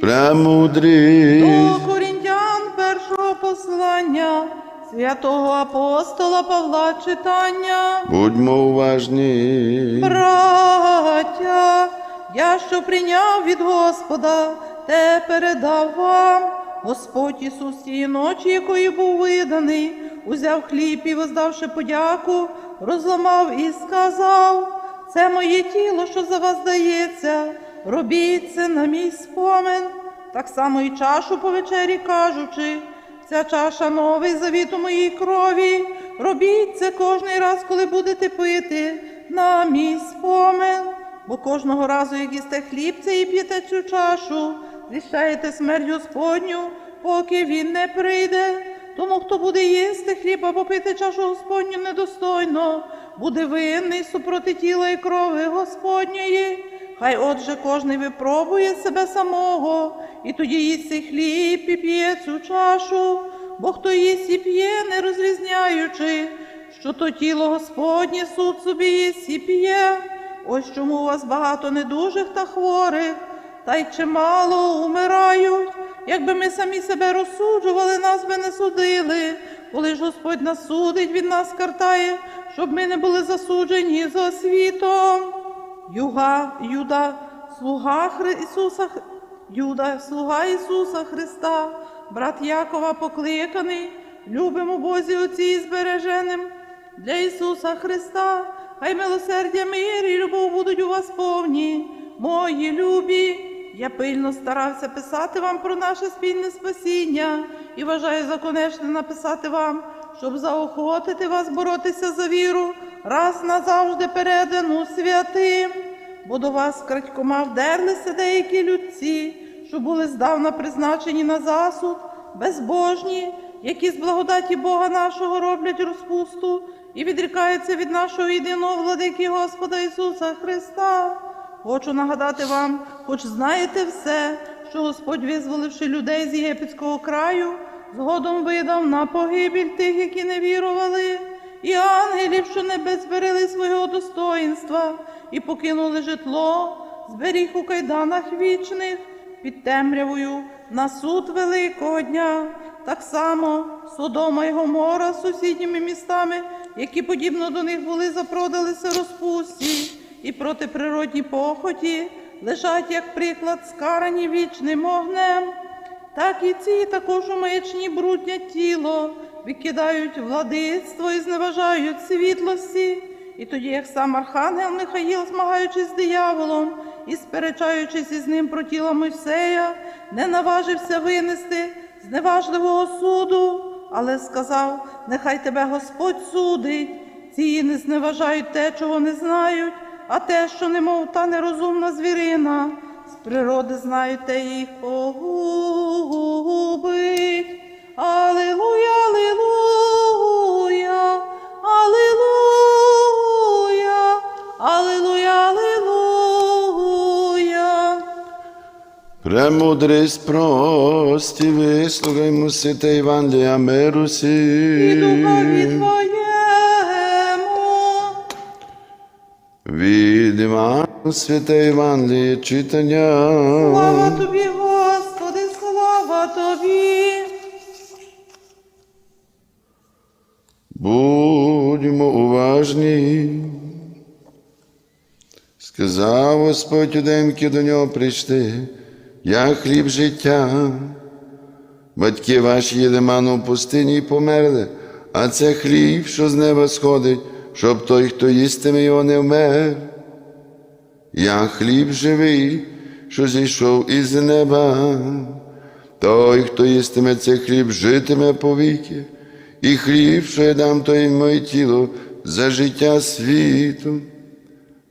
премудрість. До Корінтян першого послання святого апостола Павла читання. Будьмо уважні. Браття, я що прийняв від Господа, те передав вам. Господь Ісус тієї ночі, якої був виданий, узяв хліб і, воздавши подяку, розламав і сказав: Це моє тіло, що за вас дається, робіть це на мій спомин. Так само і чашу по вечері кажучи, ця чаша новий завіт у моїй крові. Робіть це кожний раз, коли будете пити на мій спомин. Бо кожного разу, як їсте хліб цей і п'єте цю чашу, звіщаєте смерть Господню, поки він не прийде. Тому, хто буде їсти хліб або пити чашу Господню недостойно, буде винний супроти тіла і крови Господньої. Хай отже кожний випробує себе самого, і тоді їсть цей хліб і п'є цю чашу, бо хто їсть і п'є, не розрізняючи, що то тіло Господнє суд собі їсть і п'є. Ось чому у вас багато недужих та хворих, та й чимало умирають. Якби ми самі себе розсуджували, нас би не судили. Коли ж Господь нас судить, Він нас картає, щоб ми не були засуджені за світом. Юга, Юда, слуга Хри... Ісуса, Юда, слуга Ісуса Христа, брат Якова покликаний, любимо Бозі Отці і збереженим для Ісуса Христа, хай милосердя, мир і любов будуть у вас повні, мої любі. Я пильно старався писати вам про наше спільне спасіння і вважаю за конечне написати вам, щоб заохотити вас боротися за віру, раз назавжди передану святим. Бо до вас крадькома вдерлися деякі людці, що були здавна призначені на засуд, безбожні, які з благодаті Бога нашого роблять розпусту і відрікаються від нашого єдиного владики Господа Ісуса Христа. Хочу нагадати вам, хоч знаєте все, що Господь, визволивши людей з єгипетського краю, згодом видав на погибель тих, які не вірували, і ангелів, що не зберегли свого достоїнства, і покинули житло, зберіг у кайданах вічних під темрявою на суд великого дня. Так само Содома і Гомора з сусідніми містами, які подібно до них були, запродалися розпусті і протиприродні похоті, лежать, як приклад, скарані вічним огнем. Так і ці також у маячні бруднять тіло, викидають владицтво і зневажають світлості. І тоді, як сам Архангел Михаїл, змагаючись з дияволом і сперечаючись із ним про тіло Мойсея, не наважився винести зневажливого суду, але сказав: нехай тебе Господь судить. Ці не зневажають те, чого не знають, а те, що немов та нерозумна звірина, з природи знають те їх погубить. Алілуя, алілуя, алілуя, алілуя, алілуя. Премудрість прості, вислухаймо святе Євангелія миру І сі. духові Твоєму. Від Івана святе Євангеліє читання. Слава тобі, Господи, слава тобі. Будьмо уважні. Сказав Господь які до нього прийшли, я хліб життя. Батьки ваші їли ману в пустині і померли, а це хліб, що з неба сходить, щоб той, хто їстиме його, не вмер. Я хліб живий, що зійшов із неба. Той, хто їстиме цей хліб, житиме повіки, і хліб, що я дам, то і моє тіло за життя світу.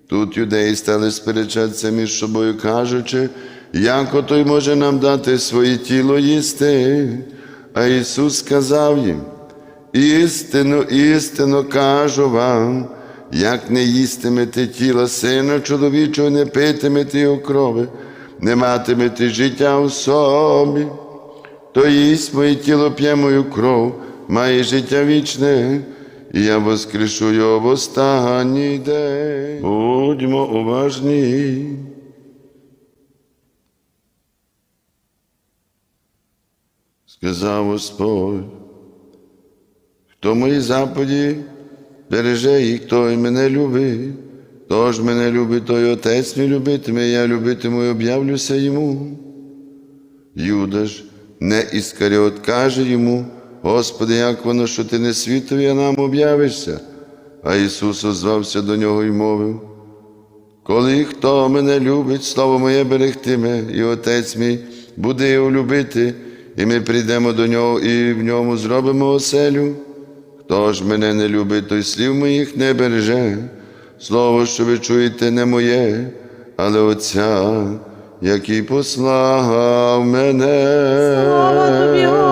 Тут юдеї стали сперечатися між собою, кажучи, як отой може нам дати своє тіло їсти. А Ісус сказав їм, істину, істину кажу вам, як не їстимете тіла сина чоловічого, не питимете його крови, не матимете життя у собі, то їсть моє тіло п'є мою кров, має життя вічне, і я воскрешу його в останній день. Будьмо уважні. сказав Господь. Хто мої заповіді береже їх, той мене любить. Хто ж мене любить, той Отець мій любитиме, я любитиму і об'явлюся йому. Юда ж, не Іскаріот, каже йому, Господи, як воно, що ти не світові, а нам об'явишся. А Ісус озвався до нього і мовив, коли хто мене любить, слово моє берегтиме, і Отець мій буде його любити, і ми прийдемо до нього і в ньому зробимо оселю. Хто ж мене не любить, той слів моїх не береже. Слово, що ви чуєте, не моє, але Отця, який послав мене. Слава тобі,